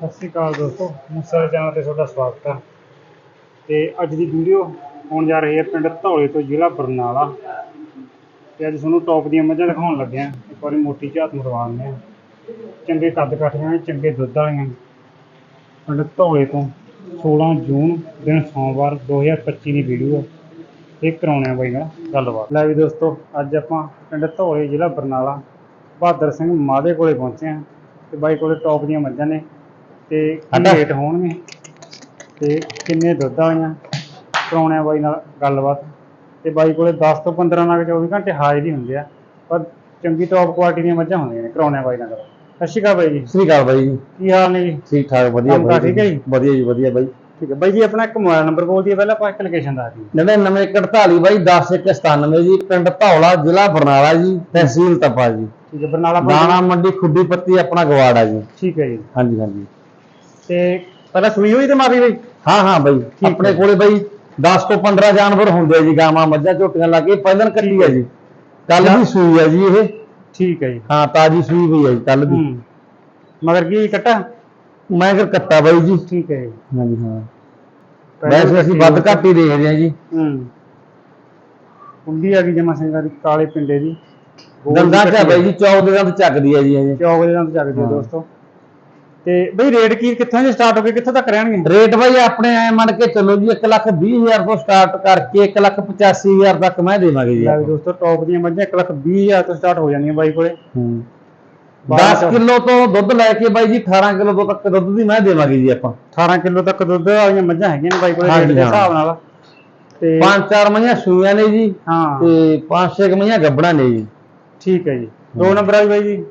ਸਤਿ ਸ਼੍ਰੀ ਅਕਾਲ ਦੋਸਤੋ, ਮੂਸਾ ਦੇ ਚੈਨਲ ਤੇ ਤੁਹਾਡਾ ਸਵਾਗਤ ਹੈ। ਤੇ ਅੱਜ ਦੀ ਵੀਡੀਓ ਹੋਣ ਜਾ ਰਹੀ ਹੈ ਪਿੰਡ ਧੌਲੇ ਤੋਂ ਜ਼ਿਲ੍ਹਾ ਬਰਨਾਲਾ। ਤੇ ਅੱਜ ਤੁਹਾਨੂੰ ਟੌਪ ਦੀਆਂ ਮੱਝਾਂ ਦਿਖਾਉਣ ਲੱਗਿਆ ਇੱਕ ਵਾਰੀ ਮੋਟੀ ਝਾਤ ਮਰਵਾਉਂਦੇ ਆ ਚੰਗੇ ਕੱਦ ਕਾਠੀਆਂ ਨੇ ਚੰਗੇ ਦੁੱਧ ਵਾਲੀਆਂ। ਪਿੰਡ ਧੌਲੇ ਤੋਂ 16 ਜੂਨ ਦਿਨ ਸੋਮਵਾਰ 2025 ਦੀ ਵੀਡੀਓ ਹੈ। ਇਹ ਕਰਾਉਣੇ ਆ ਬਾਈ ਨਾਲ ਗੱਲਬਾਤ। ਲੈ ਵੀ ਦੋਸਤੋ, ਅੱਜ ਆਪਾਂ ਪਿੰਡ ਧੌਲੇ ਜ਼ਿਲ੍ਹਾ ਬਰਨਾਲਾ ਬਹਾਦਰ ਸਿੰਘ ਮਾਦੇ ਕੋਲੇ ਪਹੁੰਚੇ ਆ ਤੇ ਬਾਈ ਕੋਲੇ ਟੌਪ ਦੀਆਂ ਮੱਝਾਂ ਨੇ। ਤੇ ਕੀ। ਰੇਟ ਹੋਣਗੇ? ਤੇ ਕਿੰਨੇ ਦੁੱਧ ਵਾਲੀਆਂ? ਕਰਾਉਣੇ ਆ ਬਾਈ ਨਾਲ ਗੱਲਬਾਤ। ਤੇ ਬਾਈ ਕੋਲੇ 10 ਤੋਂ 15 ਨਾਲ 24 ਘੰਟੇ ਹਾਜ਼ਰ ਹੀ ਹੁੰਦੇ ਆ। ਪਰ ਚੰਗੀ ਟੌਪ ਕੁਆਲਿਟੀ ਦੀਆਂ ਮੱਝਾਂ ਹੁੰਦੀਆਂ ਨੇ ਕਰਾਉਣੇ ਆ ਬਾਈ ਨਾਲ। ਸਤਿ ਸ਼੍ਰੀ ਅਕਾਲ ਬਾਈ ਜੀ। ਸ੍ਰੀ ਅਕਾਲ ਬਾਈ ਜੀ। ਕੀ ਹਾਲ ਨੇ ਜੀ? ਠੀਕ ਠਾਕ ਵਧੀਆ ਬਾਈ ਠੀਕ ਹੈ ਜੀ? ਵਧੀਆ ਜੀ ਵਧੀਆ ਬਾਈ। ਠੀਕ ਹੈ। ਬਾਈ ਜੀ ਆਪਣਾ ਇੱਕ ਮੋਬਾਈਲ ਨੰਬਰ ਬੋਲ ਦਈਏ ਪਹਿਲਾਂ ਆਪਾਂ ਇੱਕ ਲੋਕੇਸ਼ਨ ਦੱਸ ਦਈਏ। 9948 ਬਾਈ 10197 ਜੀ ਪਿੰਡ ਧੌਲਾ ਜ਼ਿਲ੍ਹਾ ਬਰਨਾਲਾ ਜੀ ਤਹਿਸੀਲ ਤਪਾ ਜੀ। ਠੀਕ ਹੈ ਬਰਨਾਲਾ ਦਾਣਾ ਮੰਡੀ ਖੁੱਡੀ ਪੱਤੀ ਆਪਣਾ ਗਵਾੜਾ ਜੀ। ਠੀਕ ਹੈ ਜੀ। ਹਾਂਜੀ ਹਾਂਜੀ। ਤੇ ਪਹਿਲਾਂ ਸੂਈ ਹੋਈ ਤੇ ਮਾਰੀ ਬਾਈ? ਹਾਂ ਹਾਂ ਬਾਈ ਹੈ। ਆਪਣੇ ਕੋਲੇ ਬਾਈ 10 ਤੋਂ 15 ਜਾਨਵਰ ਹੁੰਦੇ ਆ ਜੀ ਗਾਵਾਂ ਮੱਝਾਂ ਝੋਟੀਆਂ ਲੱਗੇ ਪਹਿਲਨ ਕੱਟੀ ਆ ਜੀ। ਕੱਲ ਦੀ ਸੂਈ ਆ ਜੀ ਇਹ। ਠੀਕ ਹੈ ਜੀ। ਹਾਂ ਤਾਜੀ ਸੂਈ ਹੋਈ ਆ ਜੀ ਕੱਲ ਦੀ। ਹੂੰ। ਮਗਰ ਕੀ ਕੱਟਾ? ਮੈਂ ਫਿਰ ਕੱਟਾ ਬਾਈ ਜੀ। ਠੀਕ ਹੈ ਜੀ। ਹਾਂਜੀ ਹਾਂ। ਵੈਸੇ ਅਸੀਂ ਵੱਧ ਘੱਟ ਹੀ ਦੇਖਦੇ ਆ ਜੀ। ਹੂੰ। ਕੁੰਡੀ ਆ ਗਈ ਜਮਾ ਸਿੰਘਾਂ ਦੀ ਕਾਲੇ ਪਿੰਡੇ ਦੀ। ਗੋਲ ਦੀ ਦੰਦਾਂ ਚ ਆ ਬਾਈ ਜੀ ਚੌਕ ਦੇ ਦੰਦ ਚੱਕਦੀ ਆ ਜੀ ਇਹ। ਚੌਕ ਦੇ ਦੰਦ ਚੱਕਦੀ ਆ ਹਾਂ। ਦੋਸਤੋ। ਤੇ ਬਈ ਰੇਟ ਕੀ ਕਿੱਥੋਂ ਦੇ ਸਟਾਰਟ ਹੋ ਕੇ ਕਿੱਥੋਂ ਤੱਕ ਰਹਿਣਗੇ? ਰੇਟ ਬਾਈ ਆਪਣੇ ਐ ਮੰਨ ਕੇ ਚੱਲੋ ਜੀ 1 ਲੱਖ 20 ਹਜ਼ਾਰ ਤੋਂ ਸਟਾਰਟ ਕਰਕੇ 1 ਲੱਖ 85 ਹਜ਼ਾਰ ਤੱਕ ਮੈਂ ਦੇਵਾਂਗੇ ਜੀ ਲੈ ਵੀ ਦੋਸਤੋ ਟੌਪ ਦੀਆਂ ਮੱਝਾਂ 1 ਲੱਖ 20 ਹਜ਼ਾਰ ਤੋਂ ਸਟਾਰਟ ਹੋ ਜਾਂਦੀਆਂ ਬਾਈ ਕੋਲੇ। ਹੂੰ। ਬਾਰਾਂ 10 ਸੌ। ਕਿਲੋ ਤੋਂ ਦੁੱਧ ਲੈ ਕੇ ਬਾਈ ਜੀ 18 ਕਿਲੋ ਤੋਂ ਤੱਕ ਦੁੱਧ ਦੀ ਮੈਂ ਦੇਵਾਂਗੇ ਜੀ ਆਪਾਂ। 18 ਕਿਲੋ ਤੱਕ ਦੁੱਧ ਵਾਲੀਆਂ ਮੱਝਾਂ ਹੈਗੀਆਂ ਨੇ ਬਾਈ ਕੋਲੇ ਰੇਟ ਦੇ। ਹਿਸਾਬ ਨਾਲ। ਤੇ ਪੰਜ ਚਾਰ ਮਈਆਂ ਸੂਈਆਂ ਨੇ ਜੀ ਹਾਂ। ਤੇ ਪੰਜ ਛੇ ਕੁ ਮਈਆਂ ਗੱਬੜਾਂ ਨੇ ਜੀ। ਠੀਕ ਹੈ ਜੀ। ਦੋ ਨੰਬਰ ਆ ਬਾਈ ਜੀ।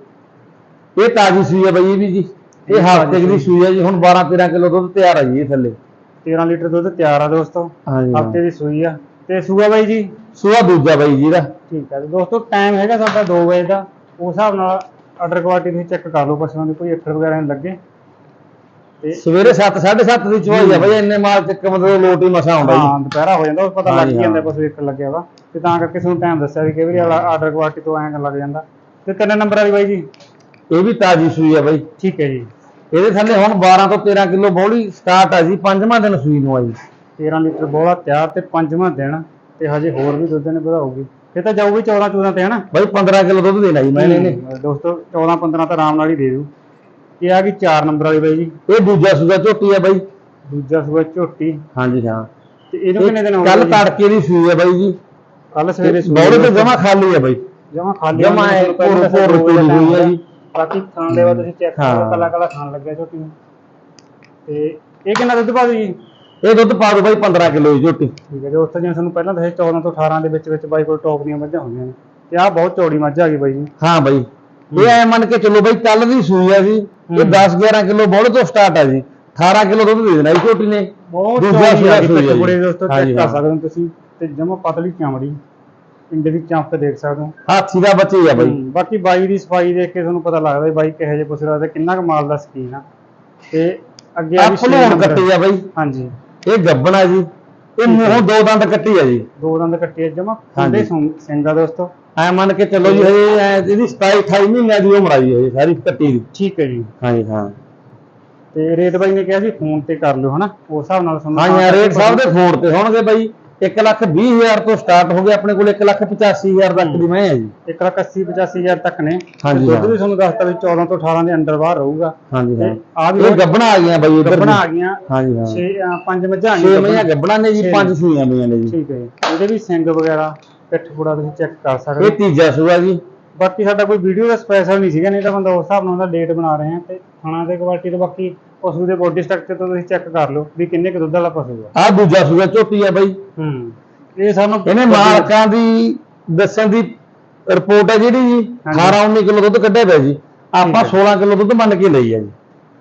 ਇਹ ਤਾਜੀ ਸੂਈ ਹੈ ਬਾਈ ਇਹ ਵੀ ਜੀ। ਇਹ ਹਫ਼ਤੇ ਦੀ ਸੂਈ। ਹੈ ਜੀ ਹੁਣ 12 13 ਕਿਲੋ ਦੁੱਧ ਤਿਆਰ ਹੈ ਜੀ ਇਹ ਥੱਲੇ। 13 ਲੀਟਰ ਦੁੱਧ ਤਿਆਰ ਆ ਦੋਸਤੋ ਹਾਂਜੀ। ਹਫ਼ਤੇ ਦੀ ਸੂਈ ਆ। ਤੇ ਸੂਆ ਬਾਈ ਜੀ? ਸੂਆ ਦੂਜਾ ਬਾਈ ਜੀ ਦਾ। ਠੀਕ ਹੈ ਤੇ ਦੋਸਤੋ ਟਾਈਮ ਹੈਗਾ ਸਾਡਾ 2 ਵਜੇ ਦਾ। ਉਸ ਹਿਸਾਬ ਨਾਲ ਆਰਡਰ ਕੁਆਲਿਟੀ ਤੁਸੀਂ ਚੈੱਕ ਕਰ ਲਓ ਪਸ਼ੂਆਂ ਦੇ ਕੋਈ ਅੱਖਰ ਵਗੈਰਾ ਨਹੀਂ ਲੱਗੇ। ਤੇ ਸਵੇਰੇ 7 7:30 ਦੀ ਚੋਈ ਹੈ। ਬਾਈ ਇੰਨੇ ਮਾਲ ਚੱਕ ਮਤਲਬ ਲੋਟ ਹੀ ਮਸਾ ਆਉਂਦਾ ਜੀ। ਹਾਂ ਦੁਪਹਿਰਾ ਹੋ ਜਾਂਦਾ ਉਹ ਪਤਾ ਲੱਗ ਜਾਂਦਾ। ਪਸ਼ੂ ਇੱਕ ਲੱਗਿਆ ਵਾ। ਤੇ ਤਾਂ ਕਰਕੇ ਤੁਹਾਨੂੰ ਟਾਈਮ ਦੱਸਿਆ ਵੀ ਕਈ ਵਾਰੀ ਆਰਡਰ ਕੁਆਲਿਟੀ ਤੋਂ ਐਂ ਲੱਗ ਜਾਂਦਾ। ਤੇ ਤਿੰਨ ਨੰਬਰ ਵਾਲੀ ਬਾਈ ਜੀ? ਇਹ ਵੀ ਤਾਜੀ ਸੂਈ ਹੈ ਬਾਈ। ਠੀਕ ਹੈ ਜੀ। ਇਹਦੇ ਥੱਲੇ ਹੁਣ 12 ਤੋਂ 13 ਕਿਲੋ ਬੋਲੀ ਸਟਾਰਟ ਆ ਜੀ ਪੰਜਵਾਂ ਦਿਨ ਸੂਈ ਨੂੰ ਆ ਜੀ 13 ਲੀਟਰ ਬੋਲਾ ਤਿਆਰ ਤੇ ਪੰਜਵਾਂ ਦਿਨ ਤੇ ਹਜੇ ਹੋਰ ਵੀ ਦੁੱਧ ਨੇ ਵਧਾਉਗੀ ਇਹ ਤਾਂ ਜਾਊਗੀ 14 14 ਤੇ ਹਨਾ ਬਾਈ 15 ਕਿਲੋ ਦੁੱਧ ਦੇਣਾ ਜੀ ਮੈਂ ਇਹਨੇ। ਦੋਸਤੋ 14 15 ਤਾਂ ਆਰਾਮ ਨਾਲ ਹੀ ਦੇ ਦੂ ਇਹ ਆ ਗਈ 4 ਨੰਬਰ ਵਾਲੀ ਬਾਈ ਜੀ। ਇਹ ਦੂਜਾ ਸੂਆ ਝੋਟੀ ਆ ਬਾਈ। ਦੂਜਾ ਸੂਆ ਝੋਟੀ। ਹਾਂਜੀ ਹਾਂ। ਤੇ ਇਹਨੂੰ ਕਿੰਨੇ ਦਿਨ ਹੋ ਕੱਲ ਗਏ ਤੜਕੇ ਦੀ ਸੂਈ ਆ ਬਾਈ ਜੀ। ਕੱਲ ਸਵੇਰੇ ਬੌੜੇ ਤੇ ਜਮਾ ਖਾਲੀ ਆ ਬਾਈ। ਜਮਾ ਖਾਲੀ ਜਮਾਂ ਦੋ ਵਜੇ ਟੁੱਟੀ ਹੋਈ ਆ ਜੀ। ਬਾਕੀ ਖਾਣ ਦੇ ਬਾਅਦ ਤੁਸੀਂ ਚੈੱਕ ਹਾਂ। ਕਰੋ ਕੱਲਾ ਕੱਲਾ ਖਾਣ ਲੱਗਿਆ ਝੋਟੀ ਨੂੰ। ਤੇ ਇਹ ਕਿੰਨਾ ਦੁੱਧ ਪਾ ਦੂ ਜੀ ਇਹ ਦੁੱਧ ਪਾ ਦੋ ਬਾਈ 15 ਕਿਲੋ ਦੀ ਝੋਟੀ। ਠੀਕ ਹੈ ਦੋਸਤੋ ਜਿਵੇਂ ਤੁਹਾਨੂੰ ਪਹਿਲਾਂ ਦੱਸਿਆ 14 ਤੋਂ 18 ਦੇ ਵਿੱਚ ਵਿੱਚ ਬਾਈ ਕੋਲ ਟੌਪ ਦੀਆਂ ਮੱਝਾਂ ਹੁੰਦੀਆਂ ਨੇ। ਤੇ ਆਹ ਬਹੁਤ ਚੌੜੀ ਮੱਝ ਆ ਗਈ ਬਾਈ ਜੀ। ਹਾਂ ਬਾਈ। ਇਹ ਐ ਮੰਨ ਕੇ ਚੱਲੋ ਬਾਈ ਕੱਲ ਦੀ ਸੂਈ ਆ ਜੀ। ਇਹ ਹਮ। 10 11 ਕਿਲੋ ਬੌੜੇ ਤੋਂ ਸਟਾਰਟ ਆ ਜੀ। 18 ਕਿਲੋ ਦੁੱਧ ਦੇ ਦੇਣਾ ਜੀ ਝੋਟੀ ਨੇ। ਬਹੁਤ ਦੂਜਾ ਚੌੜੀ ਆ ਸੂਆ ਗਈ ਸੂਈ ਆ ਪਿੱਛੇ ਜੀ। ਬੜੇ ਦੋਸਤੋ ਚੈੱਕ ਕਰ ਹਾਂ। ਸਕਦੇ ਹੋ ਤੁਸੀਂ। ਤੇ ਜਮਾ ਪਤਲੀ ਚਮੜੀ। ਪਿੰਡੇ ਦੀ ਚਮਕ ਦੇਖ ਸਕਦੇ ਹੋ। ਹਾਥੀ ਦਾ ਬੱਚੇ ਆ ਬਾਈ। ਹਮ, ਬਾਕੀ ਬਾਈ ਦੀ ਸਫ਼ਾਈ ਦੇਖ ਕੇ ਤੁਹਾਨੂੰ ਪਤਾ ਲੱਗਦਾ ਵੀ ਬਾਈ ਕਿਹੋ ਜਿਹੇ ਪੁੱਛ ਤੇ ਕਿੰਨਾ ਕੁ ਮਾਲ ਦਾ ਸਕੀਨ ਆ। ਤੇ ਅੱਗੇ ਆ ਆ ਵੀ ਛੇ ਨੰਬਰ। ਕੱਟੀ ਆ ਬਾਈ। ਹਾਂਜੀ। ਇਹ ਗੱਬਣਾ ਜੀ। ਇਹ ਮੂੰਹੋਂ ਦੋ ਦੰਦ ਕੱਟੀ ਆ ਜੀ। ਦੋ ਦੰਦ ਕੱਟੇ ਜਮਾ। ਹਾਂਜੀ। ਖੁੱਲੇ ਸਿੰਗਾ ਦੋਸਤੋ। ਐ ਮੰਨ ਕੇ ਚੱਲੋ ਜੀ ਹਜੇ ਐ ਇਹਦੀ 27 28 ਮਹੀਨਿਆਂ ਦੀ ਉਮਰ ਆ ਜੀ ਸਾਰੀ ਕੱਟੀ ਦੀ। ਠੀਕ ਹੈ ਜੀ। ਹਾਂਜੀ ਹਾਂ। ਤੇ ਰੇਟ ਬਾਈ ਨੇ ਕਿਹਾ ਸੀ ਫੋਨ ਤੇ ਕਰ ਲਿਓ ਹਨਾ? ਉਸ ਹਿਸਾਬ ਨਾਲ ਤੁਹਾਨੂੰ ਹਾਂ ਯਾਰ ਰੇਟ ਸਾਹਿਬ ਦੇ ਫੋਨ ਤੇ ਹੋਣਗੇ ਬਾਈ। 1 ਲੱਖ 20 ਹਜ਼ਾਰ ਤੋਂ ਸਟਾਰਟ ਹੋ ਗਏ ਆਪਣੇ ਕੋਲ 1 ਲੱਖ 85 ਹਜ਼ਾਰ ਤੱਕ ਦੀ ਮੈਂ ਹੈ ਜੀ। 1 ਲੱਖ 80 85 ਹਜ਼ਾਰ ਤੱਕ ਨੇ। ਹਾਂਜੀ, ਤੇ ਦੁੱਧ। ਵੀ ਤੁਹਾਨੂੰ ਦੱਸਤਾ ਵੀ 14 ਤੋਂ 18 ਦੇ ਅੰਦਰ ਬਾਹਰ ਰਹੂਗਾ। ਹਾਂਜੀ ਤੇ ਹਾਂ ਆ ਵੀ ਗੱਬਣਾ ਆ ਗਈਆਂ ਬਾਈ ਇੱਧਰ ਗੱਬਣਾ ਆ ਗਈਆਂ। ਹਾਂਜੀ ਹਾਂ। 6 ਪੰਜ ਮੱਝਾਂ ਛੇ ਆਈਆਂ ਮਈਆਂ ਗੱਬਣਾ ਨੇ ਜੀ ਛੇ। ਪੰਜ ਸੂਈਆਂ ਮਈਆਂ ਨੇ ਜੀ। ਠੀਕ ਹੈ ਇਹਦੇ ਵੀ ਸਿੰਗ ਵਗੈਰਾ ਪਿੱਠ ਪੂੜਾ ਤੁਸੀਂ ਚੈੱਕ ਕਰ ਸਕਦੇ ਇਹ ਤੀਜਾ ਸੂਆ ਜੀ। ਬਾਕੀ ਸਾਡਾ ਕੋਈ ਵੀਡੀਓ ਦਾ ਸਪੈਸ਼ਲ ਨਹੀਂ ਸੀਗਾ ਨਹੀਂ ਤਾਂ ਬੰਦਾ ਉਸ ਹਿਸਾਬ ਨਾਲ ਉਹਦਾ ਡੇਟ ਬਣਾ ਰਹੇ ਆ ਤੇ ਖਾਣਾ ਦੇ ਕੁਆਲਿਟੀ ਤੋਂ ਬਾਕੀ ਪਸ਼ੂ ਦੇ ਬੋਡੀ ਸਟਰਕਚਰ ਤੋਂ ਤੁਸੀਂ ਚੈੱਕ ਕਰ ਲਓ ਵੀ ਕਿੰਨੇ ਕੁ ਦੁੱਧ ਵਾਲਾ ਪਸ਼ੂ ਆ। ਆਹ ਦੂਜਾ ਸੂਆ ਝੋਟੀ ਆ ਬਾਈ। ਹੂੰ। ਇਹ ਸਾਨੂੰ ਇਹਨੇ ਮਾਲਕਾਂ ਦੀ ਦੱਸਣ ਦੀ ਰਿਪੋਰਟ ਹੈ ਜਿਹੜੀ ਜੀ ਹਾਂਜੀ। 18 19 ਕਿਲੋ ਦੁੱਧ ਕੱਢਿਆ ਪਿਆ ਜੀ। ਆਪਾਂ ਠੀਕ 16 ਕਿਲੋ ਦੁੱਧ ਮੰਨ ਕੇ ਲਈ ਆ ਜੀ।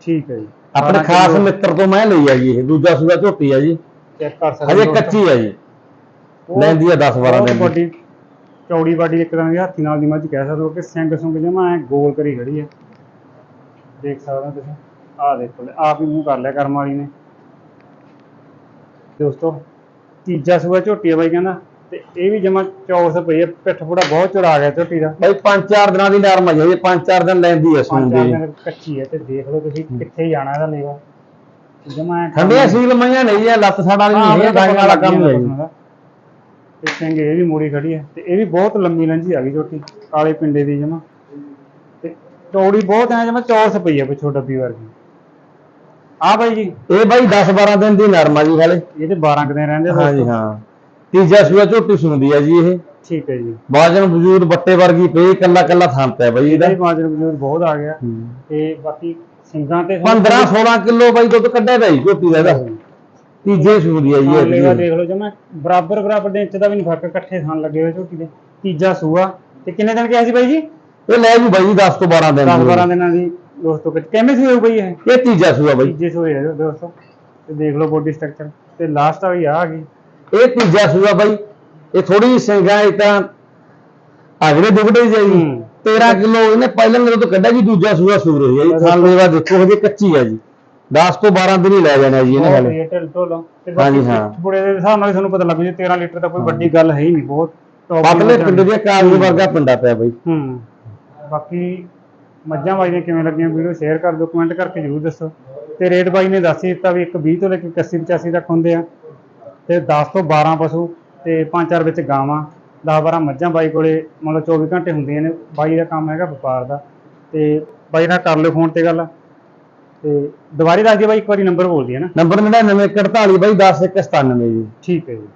ਠੀਕ ਹੈ ਜੀ। ਆਪਣੇ 12 ਖਾਸ ਮਿੱਤਰ ਤੋਂ ਮੈਂ ਲਈ ਆ ਜੀ ਇਹ ਦੂਜਾ ਸੂਆ ਝੋਟੀ ਆ ਜੀ। ਚੈੱਕ ਕਰ ਸਕਦੇ ਹਜੇ ਕੱਚੀ ਆ ਜੀ। ਲੈਂਦੀ ਆ 10 12 ਬਹੁਤ ਦਿਨ ਦੀ। ਵੱਡੀ ਚੌੜੀ ਬਾਡੀ ਇੱਕ ਤਰ੍ਹਾਂ ਦੀ ਹਾਥੀ ਨਾਲ ਦੀ ਮੱਝ ਕਹਿ ਸਕਦੇ ਹੋ ਕਿ ਸਿੰਗ ਸੁੰਗ ਜਮਾ ਐ ਗੋਲ ਕਰੀ ਖੜੀ ਹੈ। ਦੇਖ ਸਕਦੇ ਹੋ ਤੁਸੀਂ। ਆਹ ਦੇਖੋ ਆਪ ਹੀ ਮੂੰਹ ਕਰ ਲਿਆ ਕਰਮ ਵਾਲੀ ਨੇ। ਦੋਸਤੋ ਤੀਜਾ ਸੂਆ ਝੋਟੀ ਆ ਬਾਈ ਕਹਿੰਦਾ ਤੇ ਇਹ ਵੀ ਜਮਾ ਚੌਰਸ ਪਈ ਹੈ ਪਿੱਠ ਪੂੜਾ ਬਹੁਤ ਚੌੜਾ ਗਿਆ ਝੋਟੀ ਦਾ। ਬਾਈ ਪੰਜ ਚਾਰ ਦਿਨਾਂ ਦੀ ਨਰਮ ਹੈ ਜੀ ਪੰਜ ਚਾਰ ਦਿਨ ਲੈਂਦੀ ਹੈ ਸੂਣ ਦੀ। ਚਾਰ ਕੱਚੀ ਹੈ ਤੇ ਦੇਖ ਲਓ ਤੁਸੀਂ ਕਿੱਥੇ ਜਾਣਾ ਇਹਦਾ ਲੇਵਾ। ਜਮਾ ਠੰਡੀਆਂ ਸੀਲ ਮਈਆਂ ਨਹੀਂ ਹੈ ਲੱਤ ਸਾਡਾ ਨਹੀਂ ਹੈ ਗਾਈਆਂ ਵਾਲਾ ਕੰਮ ਹੈ ਜੀ ਤੇ ਸਿੰਘ ਇਹ ਵੀ ਮੋੜੀ ਖੜੀ ਹੈ ਤੇ ਇਹ ਵੀ ਬਹੁਤ ਲੰਮੀ ਲੰਜੀ ਆ ਗਈ ਝੋਟੀ ਕਾਲੇ ਪਿੰਡੇ ਦੀ ਜਮਾ। ਤੇ ਚੌੜੀ ਬਹੁਤ ਹੈ ਜਮਾ ਚੌਰਸ ਪਈ ਹੈ ਪਿੱਛੋਂ ਡੱਬੀ ਵਰਗੀ। ਆ ਬਾਈ ਜੀ। ਇਹ ਬਾਈ 10 12 ਦਿਨ ਦੀ ਨਰਮ ਆ ਜੀ ਹਾਲੇ। ਇਹ ਤੇ 12 ਕੁ ਦਿਨ ਰਹਿੰਦੇ ਆ ਹਾਂ ਜੀ। ਹਾਂ। ਤੀਜਾ ਸੂਆ ਝੋਟੀ ਸੁਣਦੀ ਹੈ ਜੀ ਇਹ। ਠੀਕ ਹੈ ਜੀ। ਬਾਜਨ ਵਜੂਦ ਬੱਟੇ ਵਰਗੀ ਪਈ ਕੱਲਾ ਕੱਲਾ ਥਾਂ ਪਿਆ ਬਾਈ ਇਹਦਾ। ਇਹਦਾ ਵੀ ਮਾਜਰ ਬਜੂਰ ਬਹੁਤ ਆ ਗਿਆ। ਹੂੰ। ਤੇ ਬਾਕੀ ਸਿੰਘਾਂ ਤੇ 15 16 ਕਿਲੋ ਬਾਈ ਦੁੱਧ ਕੱਢਿਆ ਜੀ ਝੋਟੀ ਦਾ ਇਹਦਾ। ਤੀਜੇ ਸੂਦੀ ਹੈ ਜੀ ਹਾਂ, ਇਹ ਲੇਵਾ। ਦੇਖ ਲਓ ਜਮਾ। ਬਰਾਬਰ ਬਰਾਬਰ ਦੇ ਇੰਚ ਦਾ ਵੀ ਨਹੀਂ ਫ਼ਰਕ ਇਕੱਠੇ ਥਾਂ ਲੱਗੇ ਹੋਏ ਝੋਟੀ ਦੇ। ਤੀਜਾ ਸੂਆ। ਤੇ ਕਿੰਨੇ ਦਿਨ ਕਿਹਾ ਸੀ ਬਾਈ ਜੀ? ਇਹ ਲੈ ਜੂ ਬਾਈ ਜੀ 10 ਤੋਂ 12 ਦਿਨ 10 ਦੀ। 12 ਦਿਨਾਂ ਦੀ। ਦੋਸਤੋ ਕਿਵੇਂ ਸੀ ਹੋਊ ਬਈ ਇਹ? ਇਹ ਤੀਜਾ ਸੂਆ ਬਾਈ। ਤੀਜੇ ਸੂਏ ਹੈ ਦੋਸਤੋ ਤੇ ਦੇਖ ਲਓ ਬੋਡੀ ਸਟਰਕਚਰ ਤੇ ਲਾਸਟ ਵਾਲੀ ਆ ਗਈ। ਇਹ ਤੀਜਾ ਸੂਆ ਬਾਈ। ਇਹ ਥੋੜੀ ਸਿੰਘਾਂ ਇਹ ਤਾਂ ਅਗਲੇ ਦੁਗੜੇ ਜਾਈ ਹੂੰ। 13 ਕਿਲੋ ਇਹਨੇ ਪਹਿਲਾਂ ਮੇਰੇ ਤੋਂ ਕੱਢਿਆ ਜੀ ਦੂਜਾ ਸੂਆ ਸੂਰ ਹੋਈ ਹੈ ਜੀ ਥਾਂ ਲੇਵਾ ਦੇਖੋ ਹਜੇ ਕੱਚੀ ਹੈ ਜੀ। 10 ਤੋਂ 12 ਦਿਨ ਹੀ ਲੈ ਜਾਣਾ ਜੀ ਇਹਨੇ ਹਾਲੇ। ਇਹ ਢਿੱਲ ਢੋਲ ਤੇ ਬਾਕੀ ਹਾਂ। ਬੁੜੇ ਦੇ ਹਿਸਾਬ ਨਾਲ ਹੀ ਤੁਹਾਨੂੰ ਪਤਾ ਲੱਗ ਜੂ 13 ਲੀਟਰ ਤਾਂ ਕੋਈ ਵੱਡੀ ਗੱਲ ਹੈ ਹੀ ਨਹੀਂ ਬਹੁਤ ਦੀ ਮੱਝਾਂ ਪਿੰਡ ਦੇ ਕਾਰਨ ਵਰਗਾ ਪਿੰਡਾ ਪਿਆ ਬਾਈ। ਹੂੰ। ਬਾਕੀ ਮੱਝਾਂ ਬਾਈ ਨੇ ਕਿਵੇਂ ਲੱਗੀਆਂ ਵੀਡੀਓ ਸ਼ੇਅਰ ਕਰ ਦਿਓ ਕਮੈਂਟ ਕਰਕੇ ਜਰੂਰ ਦੱਸੋ। ਤੇ ਰੇਟ ਬਾਈ ਨੇ ਦੱਸ ਹੀ ਦਿੱਤਾ ਵੀ ਇੱਕ 20 ਤੋਂ ਲੈ ਕੇ 81 85 ਤੱਕ ਹੁੰਦੇ ਆ। ਤੇ 10 ਤੋਂ 12 ਪਸ਼ੂ ਤੇ 5-4 ਵਿੱਚ ਗਾਵਾਂ 10-12 ਮੱਝਾਂ ਬਾਈ ਕੋਲੇ ਮਤਲਬ 24 ਘੰਟੇ ਹੁੰਦੀਆਂ ਨੇ। ਬਾਈ ਦਾ ਕੰਮ ਹੈਗਾ ਵਪਾਰ ਦਾ। ਤੇ ਬਾਈ ਨਾਲ ਕਰ ਲਿਓ ਫੋਨ ਤੇ ਗੱਲ। ਤੇ ਦੁਬਾਰੇ ਦੱਸ ਦਿਓ ਬਾਈ ਇੱਕ ਵਾਰੀ ਨੰਬਰ ਬੋਲ ਦਿਓ ਨਾ? ਨੰਬਰ 9948 ਬਾਈ 10 197 ਜੀ। ਠੀਕ ਹੈ ਜੀ।